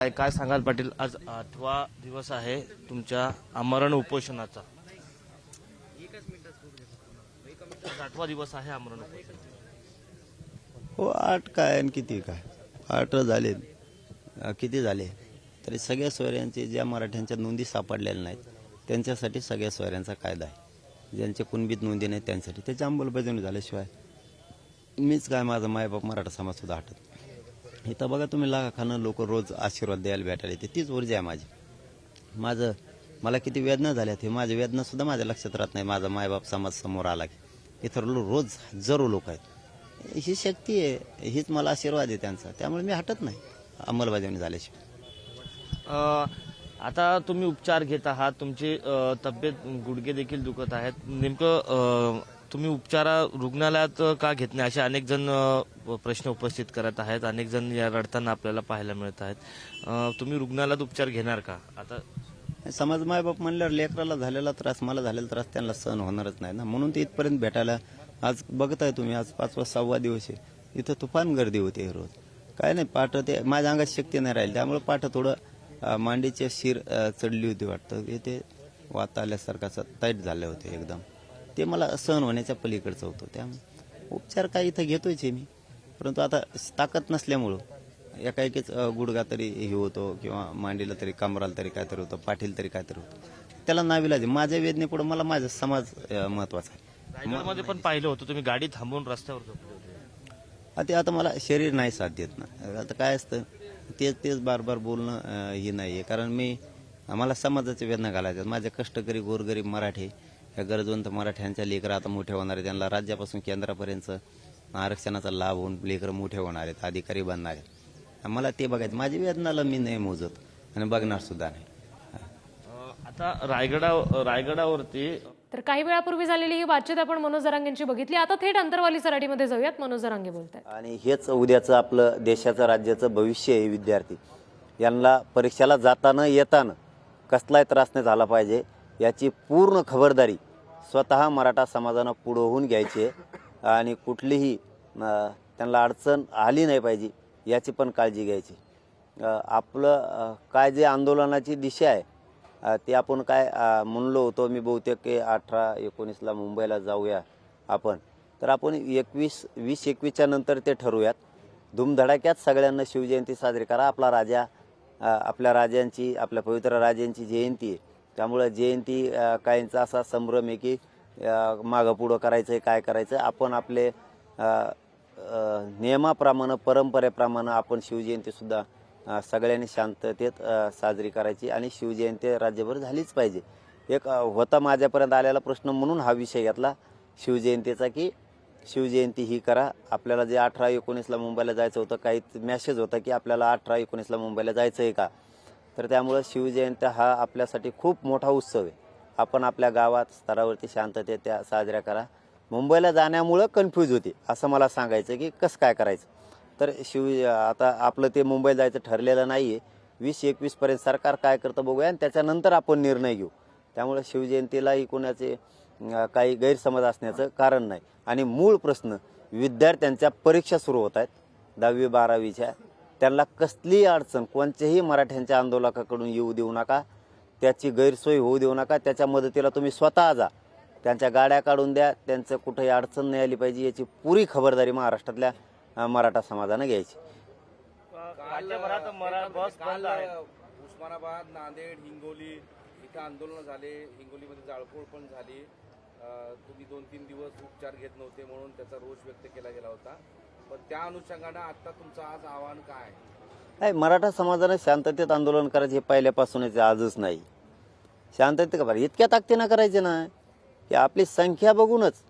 काय काय सांगाल पाटील? आज आठवा दिवस आहे तुमच्या आमरण उपोषणाचा. आठवा दिवस आहे आमरण उपोषण हो आठ काय आणि किती काय? आठ झाले. किती झाले? तरी सगळ्या सोयऱ्यांचे ज्या मराठ्यांच्या नोंदी सापडलेल्या नाहीत त्यांच्यासाठी सगळ्या सोयऱ्यांचा कायदा आहे. ज्यांच्या कुणबीत नोंदी नाहीत त्यांच्यासाठी. त्याची अंमलबजावणी झाल्याशिवाय मीच काय माझा मायबाप मराठा समाज सुद्धा हटत इथं बघा तुम्ही लाखानं लोक रोज आशीर्वाद द्यायला भेटायला येते. तीच ऊर्जा आहे माझी. माझं मला किती वेदना झाल्या ते माझ्या वेदना सुद्धा माझ्या लक्षात राहत नाही. माझा मायबाप समाज समोर आला की. इतर रोज हजारो लोक आहेत. ही शक्ती आहे हीच मला आशीर्वाद आहे त्यांचा. त्यामुळे मी हटत नाही अंमलबजावणी झाल्याशिवाय. आता तुम्ही उपचार घेत आहात. तुमची तब्येत गुडघे देखील दुखत आहेत. नेमकं तुम्ही उपचारा रुग्णालयात का घेत नाही? असे अनेक जण प्रश्न उपस्थित करत आहेत. अनेक जण या रडताना आपल्याला पाहायला मिळत आहेत. तुम्ही रुग्णालयात उपचार घेणार का? आता समाज मायबाप म्हणल्यावर लेकराला झालेला त्रास मला झालेला त्रास त्यांना सहन होणारच नाही ना. म्हणून ते इथपर्यंत भेटायला आज बघताय तुम्ही आज पाचवा सहावा दिवस आहे. इथं तुफान गर्दी होते रोज. काय नाही पाठ ते माझ्या अंगात शक्ती नाही राहिली. त्यामुळे पाठ थोडं मांडीचे शिर चढली होती वाटतं. ते वात आल्यासारखाचं टाईट झाले होते एकदम. ते मला सहन होण्याच्या पलीकडचं होतं. त्यामुळे उपचार काय इथं घेतोय आहे मी. परंतु आता ताकद नसल्यामुळं एकाएकीच अ, गुडघा तरी हे होतो किंवा मांडीला तरी कमराला तरी काहीतरी होतं पाठीला तरी काहीतरी होतं. त्याला नाविलाज. माझ्या वेदनेपुढे मला माझा समाज महत्त्वाचा आहे. पण पाहिलं होतं. तुम्ही गाडी थांबवून रस्त्यावर झोपले होते. आता ते आता मला शरीर नाही साथ देत ना. आता काय असतं तेच तेच बार बार बोलणं हे नाही आहे कारण मी मला समाजाच्या वेदना घालायच्या माझ्या कष्टकरी गोरगरीब मराठी ह्या गरजवंत मराठ्यांच्या लेकरं आता मोठे होणार आहेत. त्यांना राज्यापासून केंद्रापर्यंत आरक्षणाचा लाभ होऊन लेकरं मोठे होणार आहेत अधिकारी बनणार आहेत. मला ते बघायचं माझी वेदनाला मी नाही मोजत आणि बघणार सुद्धा नाही. आता रायगडा रायगडावरती तर काही वेळापूर्वी झालेली ही बातचीत आपण मनोज जरांगेंची बघितली. आता थेट अंतरवाली सराटीमध्ये जाऊयात. मनोज जरांगे बोलत आहेत आणि हेच उद्याचं आपलं देशाचं राज्याचं भविष्य आहे विद्यार्थी. यांना परीक्षेला जाताना येताना कसलाही त्रास नाही झाला पाहिजे. याची पूर्ण खबरदारी स्वतः मराठा समाजानं पुढं होऊन घ्यायची आहे आणि कुठलीही त्यांना अडचण आली नाही पाहिजे याची पण काळजी घ्यायची. आपलं काय जे आंदोलनाची दिशा आहे ती ते आपण काय म्हणलो होतो मी बहुतेक की अठरा एकोणीसला मुंबईला जाऊया आपण. तर आपण एकवीस वीस एकवीसच्या नंतर ते ठरवूयात. धूमधडाक्यात सगळ्यांना शिवजयंती साजरी करा. आपला राजा आपल्या राजांची आपल्या पवित्र राजांची जयंती आहे. त्यामुळं जयंती काहींचा असा संभ्रम आहे की मागं पुढं करायचं आहे काय करायचं आपण आपले नियमाप्रमाणे परंपरेप्रमाणे आपण शिवजयंतीसुद्धा सगळ्यांनी शांततेत साजरी करायची आणि शिवजयंती राज्यभर झालीच पाहिजे. एक होता माझ्यापर्यंत आलेला प्रश्न म्हणून हा विषय घेतला शिवजयंतीचा की शिवजयंती ही करा. आपल्याला जे अठरा एकोणीसला मुंबईला जायचं होतं काही मॅसेज होता की आपल्याला अठरा एकोणीसला मुंबईला जायचं आहे का? तर त्यामुळं शिवजयंती हा आपल्यासाठी खूप मोठा उत्सव आहे. आपण आपल्या गावात स्तरावरती शांततेत त्या साजऱ्या करा. मुंबईला जाण्यामुळं कन्फ्यूज होते. असं मला सांगायचं की कसं काय करायचं? तर शिव आता आपलं ते मुंबईला जायचं ठरलेलं नाही आहे वीस एकवीसपर्यंत सरकार काय करतं बघूया आणि त्याच्यानंतर आपण निर्णय घेऊ. त्यामुळे शिवजयंतीलाही कोणाचे काही गैरसमज असण्याचं कारण नाही. आणि मूळ प्रश्न विद्यार्थ्यांच्या परीक्षा सुरू होत आहेत. दहावी बारावीच्या. त्यांना कसलीही अडचण कोणत्याही मराठ्यांच्या आंदोलकाकडून येऊ देऊ नका त्याची गैरसोय होऊ देऊ नका त्याच्या मदतीला तुम्ही स्वतः जा. त्यांच्या गाड्या काढून द्या त्यांचं कुठेही अडचण नाही आली पाहिजे याची पुरी खबरदारी महाराष्ट्रातल्या मराठा समाजानं घ्यायची. राज्यभरात मरा- बस बंद आहे. उस्मानाबाद नांदेड हिंगोली इथं आंदोलन झाले. हिंगोलीमध्ये जाळपोळ पण झाली. तुम्ही दोन तीन दिवस उपचार घेत नव्हते म्हणून त्याचा रोष व्यक्त केला गेला होता. पण त्या अनुषंगानं आता तुमचं आज आव्हान काय आहे? नाही मराठा समाजानं शांततेत आंदोलन करायचे हे पहिल्यापासूनच आहे, आजच नाही. शांततेत का बरं? इतक्या ताकदीनं करायचे ना की आपली संख्या बघूनच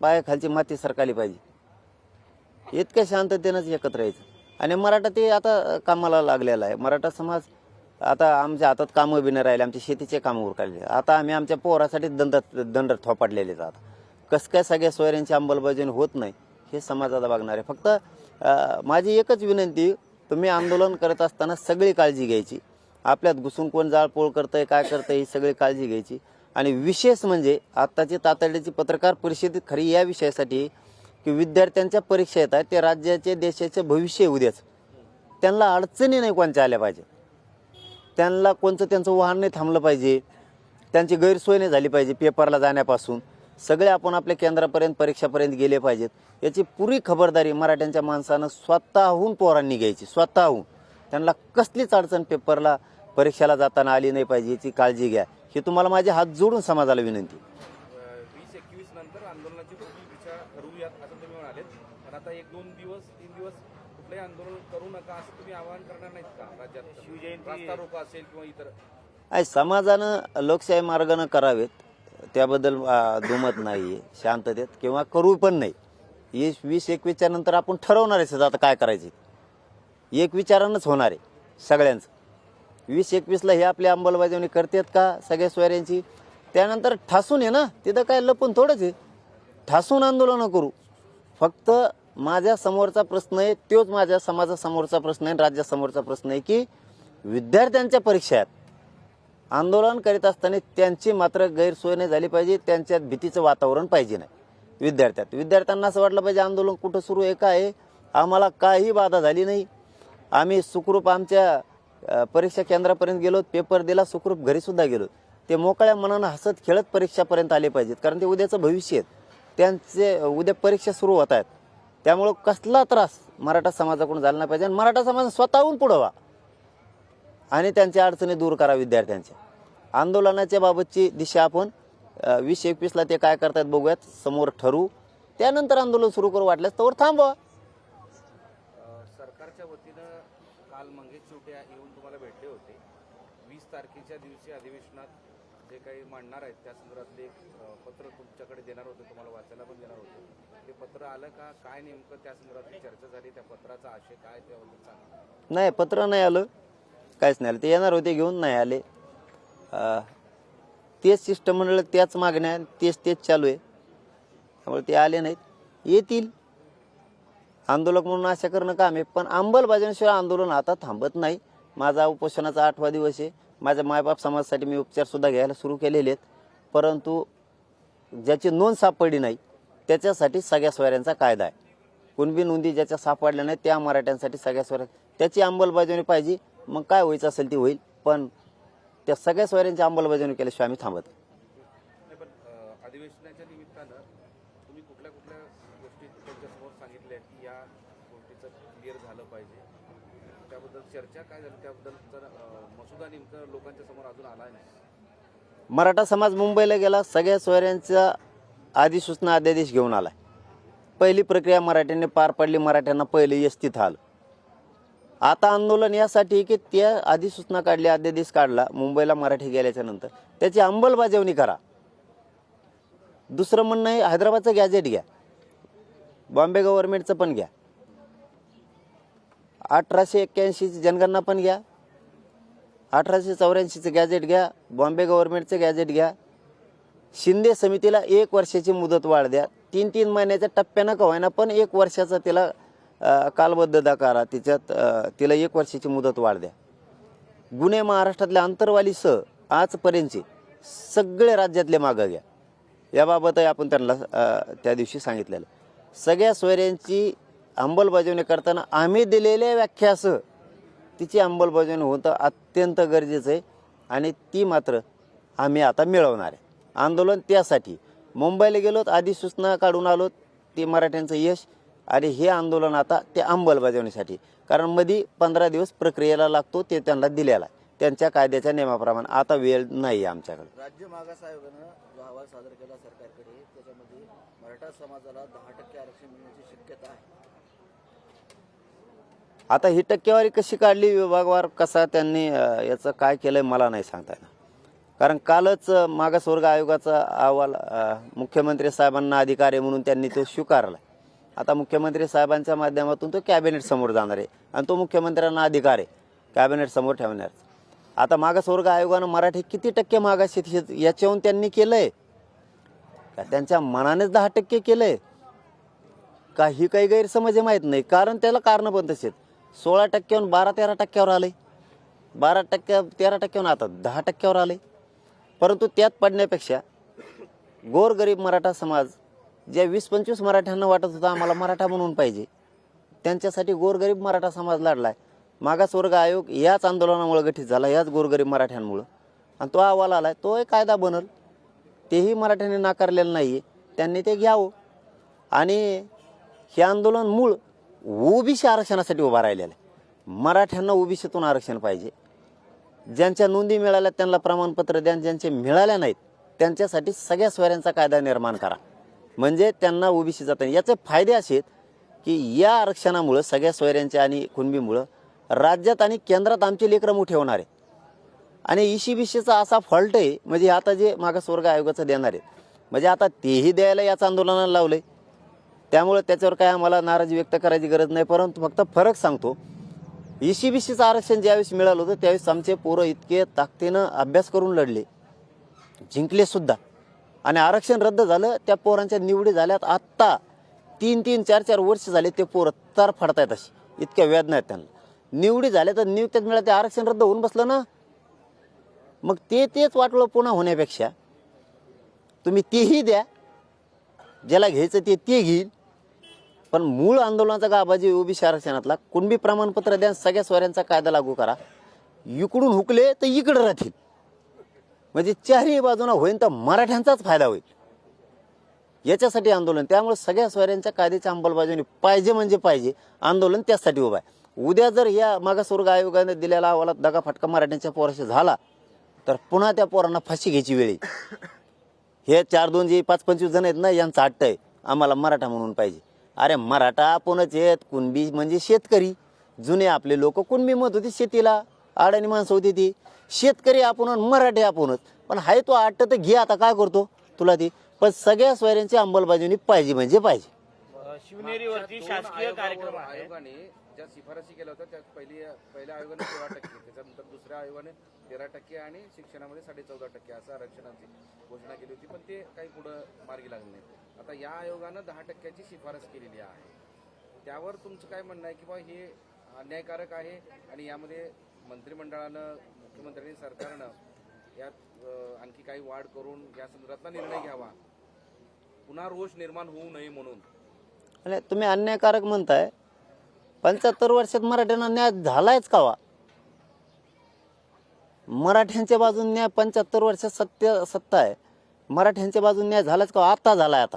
पायाखालची माती सरकाली पाहिजे. इतक्या शांततेनंच एकत्र यायचं. आणि मराठा ते आता कामाला लागलेला आहे. मराठा समाज आता आमच्या हातात कामं बी नाही राहिले आमच्या शेतीचे कामं उरकाले आता आम्ही आमच्या पोरासाठी दंड दंड थोपाटलेले आहेत आता. कसं काय सगळ्या सोयऱ्यांची अंमलबजावणी होत नाही? हे समाजाला बघणार. आहे फक्त माझी एकच विनंती तुम्ही आंदोलन करत असताना सगळी काळजी घ्यायची. आपल्यात घुसून कोण जाळपोळ करतं आहे काय करतं आहे ही सगळी काळजी घ्यायची. आणि विशेष म्हणजे आत्ताची तातडीची पत्रकार परिषद खरी या विषयासाठी की विद्यार्थ्यांच्या परीक्षा येत आहेत ते राज्याचे देशाचे भविष्य उद्याच. त्यांना अडचणी नाही कोणत्या आल्या पाहिजे. त्यांना कोणतं त्यांचं वाहन नाही थांबलं पाहिजे. त्यांची गैरसोय नाही झाली पाहिजे पेपरला जाण्यापासून. सगळे आपण आपल्या केंद्रापर्यंत परीक्षापर्यंत गेले पाहिजेत. याची पुरी खबरदारी मराठ्यांच्या माणसानं स्वतःहून पोरांनी घ्यायची स्वतःहून. त्यांना कसलीच अडचण पेपरला परीक्षेला जाताना आली नाही पाहिजे याची काळजी घ्या. ही तुम्हाला माझे हात जोडून समाजाला विनंती. वीस एकवीस नंतर आंदोलनाची पुढील दिशा ठरवूयात असं तुम्ही म्हणालेत. पण आता एक दोन दिवस तीन दिवस कुठलंही आंदोलन करू नका असं तुम्ही आवाहन करणार नाहीत का राज्यात? रस्ता रोको असेल किंवा इतर. आहे समाजानं लोकशाही मार्गानं करावेत. त्याबद्दल दुमत नाही आहे शांततेत किंवा करू पण नाही. हे वीस एकवीसच्या नंतर आपण ठरवणारच आहेत आता काय करायचे. एक विचारानंच होणार आहे सगळ्यांचं. वीस एकवीसला हे आपली अंमलबजावणी करतात का सगळ्या सोयऱ्यांची? त्यानंतर ठासून आहे ना तिथं काय लपून थोडंच आहे. ठासून आंदोलनं करू. फक्त माझ्या समोरचा प्रश्न आहे तोच माझ्या समाजासमोरचा प्रश्न आहे राज्यासमोरचा प्रश्न आहे की विद्यार्थ्यांच्या परीक्षा आहेत आंदोलन करीत असताना त्यांची मात्र गैरसोय नाही झाली पाहिजे. त्यांच्यात भीतीचं वातावरण पाहिजे नाही. विद्यार्थ्यात विद्यार्थ्यांना असं वाटलं पाहिजे आंदोलन कुठं सुरू आहे काय आहे? आम्हाला काही बाधा झाली नाही. आम्ही सुखरूप आमच्या परीक्षा केंद्रापर्यंत गेलो पेपर दिला सुखरूप घरीसुद्धा गेलो. ते मोकळ्या मनानं हसत खेळत परीक्षापर्यंत आले पाहिजेत कारण ते उद्याचं भविष्य आहेत. त्यांचे उद्या परीक्षा सुरू होत आहेत. त्यामुळं कसला त्रास मराठा समाजाकडून झाला नाही पाहिजे आणि मराठा समाज स्वतःहून पुढं व्हा. आणि त्यांच्या अडचणी दूर करा विद्यार्थ्यांच्या. आंदोलनाच्या बाबतची दिशा आपण वीस एकवीसला ते काय करतात बघूयात. समोर ठरवू त्यानंतर आंदोलन सुरू करू वाटल्यास तर थांबवा. सरकारच्या वतीनं काल मंगेश चिवटे येऊन तुम्हाला भेटले होते. वीस तारखेच्या दिवशी अधिवेशनात जे काही मांडणार आहेत त्या संदर्भातले एक पत्र तुमच्याकडे देणार होते तुम्हाला वाचायला पण देणार होते. ते पत्र आलं का काय नेमकं त्या संदर्भातली चर्चा झाली त्या पत्राचा आशय काय त्याबद्दल सांगा. नाही पत्र नाही आलं. काहीच नाही आलं. ते येणार होते घेऊन नाही आले. अ, तेच शिष्टमंडळ त्याच मागण्या तेच तेच चालू आहे. त्यामुळे ते आले नाहीत. येतील. आंदोलक म्हणून आशा करणं काम आहे पण अंमलबजावणीशिवाय आंदोलन आता थांबत नाही. माझा उपोषणाचा आठवा दिवस आहे. माझ्या मायबाप समाजासाठी मी उपचारसुद्धा घ्यायला सुरू केलेले आहेत. परंतु ज्याची नोंद सापडली नाही त्याच्यासाठी सगळ्या सोयऱ्यांचा कायदा आहे. कुणबी नोंदी ज्याच्या सापडल्या नाही त्या मराठ्यांसाठी सगळ्या सोयऱ्या त्याची अंमलबजावणी पाहिजे. मग काय व्हायचं असेल ती होईल. पण त्या सगळ्या सोयऱ्यांची अंमलबजावणी केल्याशिवाय आम्ही थांबत नाही. नाही पण अ, अधिवेशनाच्या निमित्तानं तुम्ही कुठल्या कुठल्या गोष्टी त्यांच्यासमोर सांगितल्या आहेत की या गोष्टीचं क्लिअर झालं पाहिजे? त्याबद्दल चर्चा काय झाली? त्याबद्दल तर मसुदा नेमकं लोकांच्या समोर अजून आला नाही. मराठा समाज मुंबईला गेला सगळ्या सोयऱ्यांचा अधिसूचना अध्यादेश घेऊन आलाय. पहिली प्रक्रिया मराठ्यांनी पार पाडली मराठ्यांना पहिले एस तिथं आलं. आता आंदोलन यासाठी की त्या अधिसूचना काढली अध्यादेश काढला मुंबईला मराठी गेल्याच्यानंतर. त्याची अंमलबजावणी करा. दुसरं म्हणणं आहे हैदराबादचं गॅजेट घ्या. बॉम्बे गव्हर्नमेंटचं पण घ्या. अठराशे एक्क्याऐंशीची जनगणना पण घ्या. अठराशे चौऱ्याऐंशीचं गॅजेट घ्या. बॉम्बे गव्हर्नमेंटचं गॅजेट घ्या. शिंदे समितीला एक वर्षाची मुदत वाढ द्या. तीन तीन महिन्याच्या टप्प्यानं का पण एक वर्षाचा तिला कालबद्धता करा तिच्यात तिला एक वर्षाची मुदत वाढ द्या. गुन्हे महाराष्ट्रातल्या अंतरवालीसह आजपर्यंतचे सगळे राज्यातले मागं घ्या. याबाबतही आपण त्यांना त्या दिवशी सांगितलेलं. सगळ्या सोयऱ्यांची अंमलबजावणी करताना आम्ही दिलेल्या व्याख्यासह तिची अंमलबजावणी होणं अत्यंत गरजेचं आहे आणि ती मात्र आम्ही आता मिळवणार आहे. आंदोलन त्यासाठी. मुंबईला गेलोत आधी सूचना काढून आलोत ते मराठ्यांचं यश. आणि हे आंदोलन आता ते अंमलबजावणीसाठी. कारण मध्ये पंधरा दिवस प्रक्रियेला लागतो ते त्यांना दिलेला आहे. त्यांच्या कायद्याच्या नियमाप्रमाणे आता वेळ नाही आहे आमच्याकडे. राज्य मागास आयोगानं जो अहवाल सादर केला सरकारकडे त्याच्यामध्ये मराठा समाजाला दहा टक्के आरक्षण मिळण्याची शक्यता आहे. आता ही टक्केवारी कशी काढली विभागवार कसा त्यांनी याचं काय केलंय मला नाही सांगता येणार. कारण कालच मागासवर्ग आयोगाचा अहवाल मुख्यमंत्री साहेबांना अधिकारी म्हणून त्यांनी तो स्वीकारला आता मुख्यमंत्री साहेबांच्या माध्यमातून तो कॅबिनेट समोर जाणार आहे. आणि तो मुख्यमंत्र्यांना अधिकार आहे. कॅबिनेट समोर ठेवणार. आता मागासवर्ग आयोगानं मराठी किती टक्के मागास शेत याच्याहून त्यांनी केलंय. का त्यांच्या मनानेच दहा टक्के केलंय. काही काही गैरसमज माहीत नाही. कारण त्याला कारण पण तसेच सोळा टक्क्याहून बारा तेरा टक्क्यावर आले बारा टक्क्या तेरा टक्क्याहून आता दहा टक्क्यावर आले परंतु त्यात पडण्यापेक्षा गोरगरीब मराठा समाज ज्या वीस पंचवीस मराठ्यांना वाटत होता आम्हाला मराठा म्हणून पाहिजे त्यांच्यासाठी गोरगरीब मराठा समाज लढलाय. मागासवर्ग आयोग याच आंदोलनामुळे गठीत झाला याच गोरगरीब मराठ्यांमुळं. आणि तो अहवाल आला आहे तो एक कायदा बनल. तेही मराठ्यांनी नाकारलेलं नाही आहे त्यांनी ते घ्यावं. आणि हे आंदोलन मूळ ओबीसी आरक्षणासाठी उभा राहिलेलं आहे. मराठ्यांना ओबीसीतून आरक्षण पाहिजे. ज्यांच्या नोंदी मिळाल्या त्यांना प्रमाणपत्र द्या ज्यांचे मिळाल्या नाहीत त्यांच्यासाठी सगळ्या स्वऱ्यांचा कायदा निर्माण करा. म्हणजे त्यांना ओबीसी जाता येईल. याचे फायदे असे आहेत की या आरक्षणामुळं सगळ्या सोयऱ्यांच्या आणि कुणबीमुळं राज्यात आणि केंद्रात आमचे लेकरं मोठे होणार आहे आणि इशी बिशीचा असा फॉल्ट आहे म्हणजे आता जे मागासवर्ग आयोगाचं देणार आहे म्हणजे आता तेही द्यायला याच आंदोलनाला लावलं आहे त्यामुळे त्याच्यावर काय आम्हाला नाराजी व्यक्त करायची गरज नाही परंतु फक्त फरक सांगतो इशी बिशीचं आरक्षण ज्यावेळेस मिळालं होतं त्यावेळेस आमचे पोरं इतके ताकदीनं अभ्यास करून लढले. जिंकले सुद्धा. आणि आरक्षण रद्द झालं त्या पोरांच्या निवडी झाल्यात. आत्ता तीन तीन चार चार वर्ष झाले ते पोरं तर फडतायत अशी. इतक्या वेदना आहेत त्यांना. निवडी झाल्या तर नियुक्त्यात मिळाल्या ते आरक्षण रद्द होऊन बसलं ना? मग ते तेच वाटलं पुन्हा होण्यापेक्षा तुम्ही तेही द्या. ज्याला घ्यायचं ते ते घेईल पण मूळ आंदोलनाचा गाबाजी जे ओबीसी आरक्षणातला. कुणबी प्रमाणपत्र द्या सगळ्या स्वऱ्यांचा कायदा लागू करा. इकडून हुकले तर इकडं राहतील. म्हणजे चारही बाजूनं होईन तर मराठ्यांचाच फायदा होईल. याच्यासाठी आंदोलन. त्यामुळे सगळ्या स्वऱ्यांच्या कायद्याच्या अंमलबजावणी पाहिजे म्हणजे पाहिजे. आंदोलन त्यासाठी उभं आहे. उद्या जर या मागासवर्ग आयोगाने दिलेला अहवालात दगाफटका मराठ्यांच्या पोराशी झाला तर पुन्हा त्या पोरांना फाशी घ्यायची वेळ हे चार दोन जे पाच पंचवीस जण आहेत ना यांचं हट्ट आहे. आम्हाला मराठा म्हणून पाहिजे. अरे मराठा आपणच आहेत. कुणबी म्हणजे शेतकरी. जुने आपले लोक. कुणबी मत होती शेतीला? आडाणी माणसं होती ती. शेतकरी आपण मराठी आपणच पण हाय तो हट्ट तर घे आता काय करतो? तुला ती. पण सगळ्या सोयऱ्यांची अंमलबजावणी पाहिजे म्हणजे पाहिजे. शिवनेरीवरती शासकीय कार्यक्रम आहे. आयोगाने ज्या शिफारसी केल्या होत्या त्यात पहिली पहिल्या आयोगाने तेरा टक्के त्याच्यानंतर दुसऱ्या आयोगाने तेरा टक्के आणि शिक्षणामध्ये साडे चौदा टक्के असं आरक्षणाची घोषणा केली होती पण ते काही पुढं मार्गी लागलं नाही आता या आयोगानं दहा टक्क्याची शिफारस केलेली आहे. त्यावर तुमचं काय म्हणणं आहे की बा हे अन्यायकारक आहे आणि यामध्ये मंत्रिमंडळानं मुख्यमंत्र्यांनी सरकारनं यात आणखी काही वाढ करून या संदर्भातला निर्णय घ्यावा. पुन्हा रोष निर्माण होऊ नये म्हणून. तुम्ही अन्यायकारक म्हणताय. पंच्याहत्तर वर्षात मराठ्यांना न्याय झालायच कावा? मराठ्यांच्या बाजून न्याय पंच्याहत्तर वर्षात सत्य सत्ता आहे. मराठ्यांच्या बाजून न्याय झालाच का आता झालाय आता.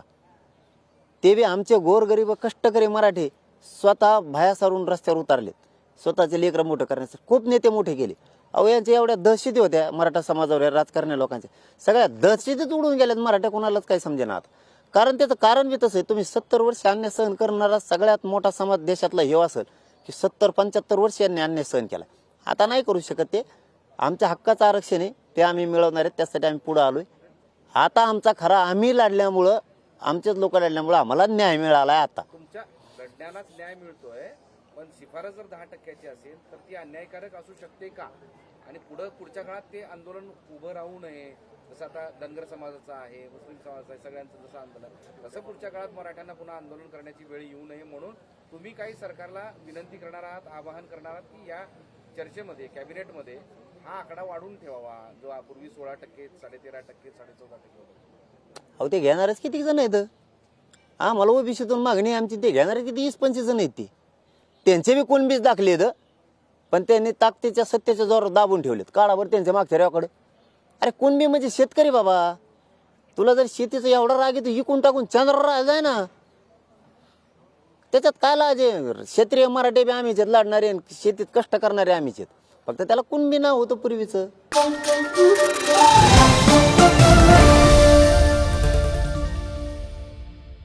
ते बी आमचे गोरगरीब कष्टकरी मराठी स्वतः भाया सारून रस्त्यावर उतारलेत. स्वतःचे लेकरं मोठं करण्यासाठी. खूप नेते मोठे केले. अहो यांच्या एवढ्या दहशती होत्या मराठा समाजावर या राजकारण्या लोकांच्या. सगळ्या दहशतीत उडून गेल्यात मराठा कोणालाच काही समजेना कारण त्याचं कारण बी तसं आहे तुम्ही सत्तर वर्ष अन्याय सहन करणारा सगळ्यात मोठा समाज देशातला हे असेल की सत्तर पंच्याहत्तर वर्ष यांनी अन्याय सहन केला. आता नाही करू शकत ते. आमच्या हक्काचं आरक्षण आहे ते आम्ही मिळवणार आहेत त्यासाठी आम्ही पुढं आलोय. आता आमचा खरा आम्ही लढल्यामुळं आमचेच लोक लढल्यामुळं आम्हाला न्याय मिळाला आहे आता. तुमच्या लढण्यालाच न्याय मिळतोय. पण शिफारस जर दहा टक्क्याची असेल तर ती अन्यायकारक असू शकते का? आणि पुढं पुढच्या काळात ते आंदोलन उभं राहू नये. जसं आता धनगर समाजाचं आहे मुस्लिम समाजाचं आहे सगळ्यांचं जसं आंदोलन. तसं पुढच्या काळात मराठ्यांना पुन्हा आंदोलन करण्याची वेळ येऊ नये म्हणून तुम्ही काही सरकारला विनंती करणार आहात आवाहन करणार आहात की या चर्चेमध्ये कॅबिनेटमध्ये हा आकडा वाढून ठेवावा जो पूर्वी सोळा टक्के साडेतेरा टक्के साडेचौदा टक्के अहो ते घेणारच किती जण आहेत? आम्हाला ओबीसीतून मागणी आमची ते घेणारे किती? वीस पंचवीस जण आहेत ती. त्यांचे बी कोण बीज दाखले आहेत पण त्यांनी ताकदीच्या सत्तेच्या जोरावर दाबून ठेवलेत. काळावर त्यांच्या मागच्या रेवाकडे. अरे कुणबी म्हणजे शेतकरी बाबा. तुला जर शेतीचा एवढा राग येतो इकून टाकून चंद्र राज आहे ना. त्याच्यात काय लाज आहे? क्षेत्रीय मराठी बी आम्हीच आहेत लढणारे आणि शेतीत कष्ट करणारे आम्हीच आहेत. फक्त त्याला कुणबी नाव होतं पूर्वीचं?